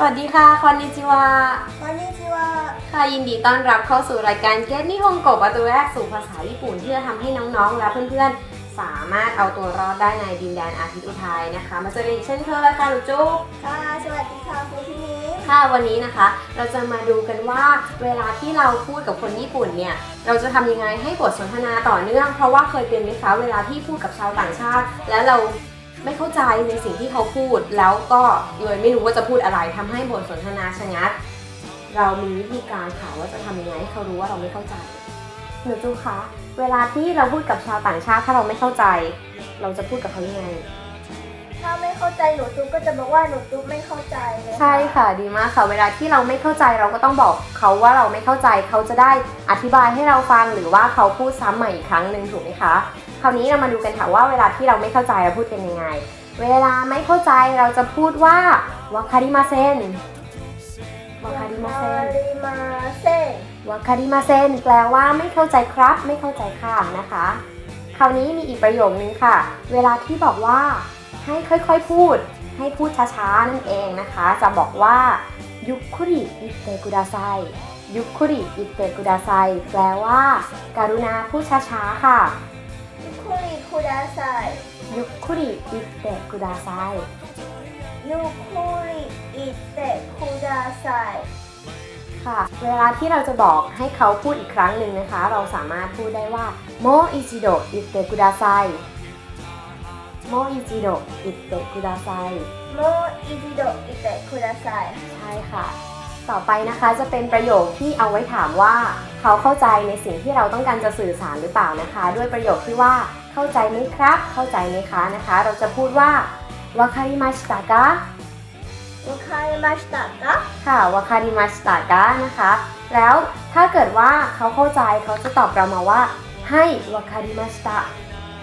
สวัสดีค่ะคอนนิจิวะคอนนิจิวะค่ะยินดีต้อนรับเข้าสู่รายการเกตนิฮงโกะประตูแรกสู่ภาษาญี่ปุ่นเพื่อะทำให้น้องๆ และเพื่อนๆ สามารถเอาตัวรอดได้ในดินแดนอาทิตย์อุทัยนะคะ มาเจอกันอีกเช่นเคยแล้วค่ะลูกจุ๊บค่ะ สวัสดีค่ะคุณพี่นิ้ค่ะวันนี้นะคะ เราจะมาดูกันว่าเวลาที่เราพูดกับคนญี่ปุ่นเนี่ยเราจะทำยังไงให้บทสนทนาต่อเนื่อง เพราะว่าเคยเป็นไหมคะเวลาที่พูดกับชาวต่างชาติ แล้วเรา ไม่เข้าใจในสิ่งที่เขาพูด แล้วก็เลยไม่รู้ว่าจะพูดอะไรทำให้บทสนทนาชะงักเรามีวิธีการค่ะว่าจะทำยังไงให้เขารู้ว่าเราไม่เข้าใจหนูจูคะเวลาที่เราพูดกับชาวต่างชาติถ้าเราไม่เข้าใจ เราจะพูดกับเขายังไงถ้าไม่เข้าใจหนูตุ๊กก็จะบอกว่าหนูตุ๊กไม่เข้าใจเลยใช่ค่ะดีมากค่ะ เวลาที่เราไม่เข้าใจเราก็ต้องบอกเขาว่าเราไม่เข้าใจเขาจะได้อธิบายให้เราฟังหรือว่าเขาพูดซ้ำใหม่อีกครั้งหนึ่งถูกไหมคะ คราวนี้เรามาดูกันค่ะว่าเวลาที่เราไม่เข้าใจเราพูดกันยังไง เวลาไม่เข้าใจเราจะพูดว่าวาคาริมาเซนวาคาริมาเซนริมาเซนวาคาริมาเซนแปลว่าไม่เข้าใจครับ ไม่เข้าใจค่ะนะคะ คราวนี้มีอีกประโยคนึงค่ะ เวลาที่บอกว่าให้ค่อยๆพูด ให้พูดช้าๆนั่นเองนะคะ จะบอกว่ายุคุริอิเตกุดาไซยุคุริอิเตกุดาไซแปลว่า การุณาพูดช้าๆค่ะ คุริคุดาไซยุคุริอิเตกุดาไซยูคุริอิเตะคุดาไซค่ะเวลาที่เราจะบอกให้เขาพูดอีกครั้งหนึ่งนะคะ เราสามารถพูดได้ว่าโมอิจิโดอิเตกุดาไซโมอิจิโดอิเตกุดาไซโมอิจิโดอิเตะคุดาไซใช่ค่ะ ต่อไปนะคะจะเป็นประโยคที่เอาไว้ถามว่า เขาเข้าใจในสิ่งที่เราต้องการจะสื่อสารหรือเปล่านะคะ ด้วยประโยคที่ว่าเข้าใจไหมครับ เข้าใจไหมคะนะคะ เราจะพูดว่าวาคาริมาชิตะกะวาคาริมาชิตะกะค่ะวาคาริมาชิตะกะนะคะ แล้วถ้าเกิดว่าเขาเข้าใจเขาจะตอบเรามาว่าให้วาคาริมาชิตะ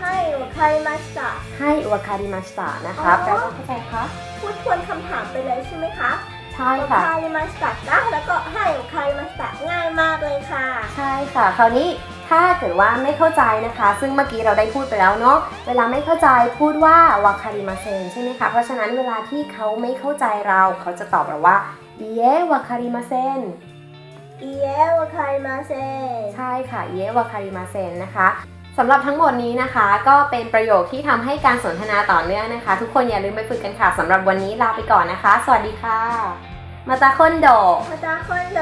ให้วาคาริมาชิตะให้วาคาริมาชิตะนะคะอ๋อแปลว่าเข้าใจคะพูดทวนคำถามไปเลยใช่ไหมคะ ใช่วาค่ะ คาริมาชิตะกะแล้วก็ให้วาคาริมาชิตะง่ายมากเลยค่ะ ใช่ค่ะ คราวนี้ถ้าเกิดว่าไม่เข้าใจนะคะ ซึ่งเมื่อกี้เราได้พูดไปแล้วเนาะ เวลาไม่เข้าใจพูดว่าวาคาริมาเซนใช่ไหมคะ เพราะฉะนั้นเวลาที่เขาไม่เข้าใจเราเขาจะตอบเราว่าอีเยวาคาริมาเซนอีเอวาคาริมาเซนใช่ค่ะอีเยวาคาริมาเซนนะคะ สำหรับทั้งหมดนี้นะคะ ก็เป็นประโยคที่ทำให้การสนทนาต่อเนื่องนะคะ ทุกคนอย่าลืมไปฝึกกันค่ะสำหรับวันนี้ลาไปก่อนนะคะ สวัสดีค่ะมาตาคนโดมาตาคนโด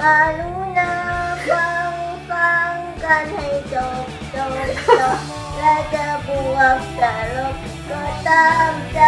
กรุณาฟังฟังกันให้จบจบจบและจะบวกจะลบก็ตามใจ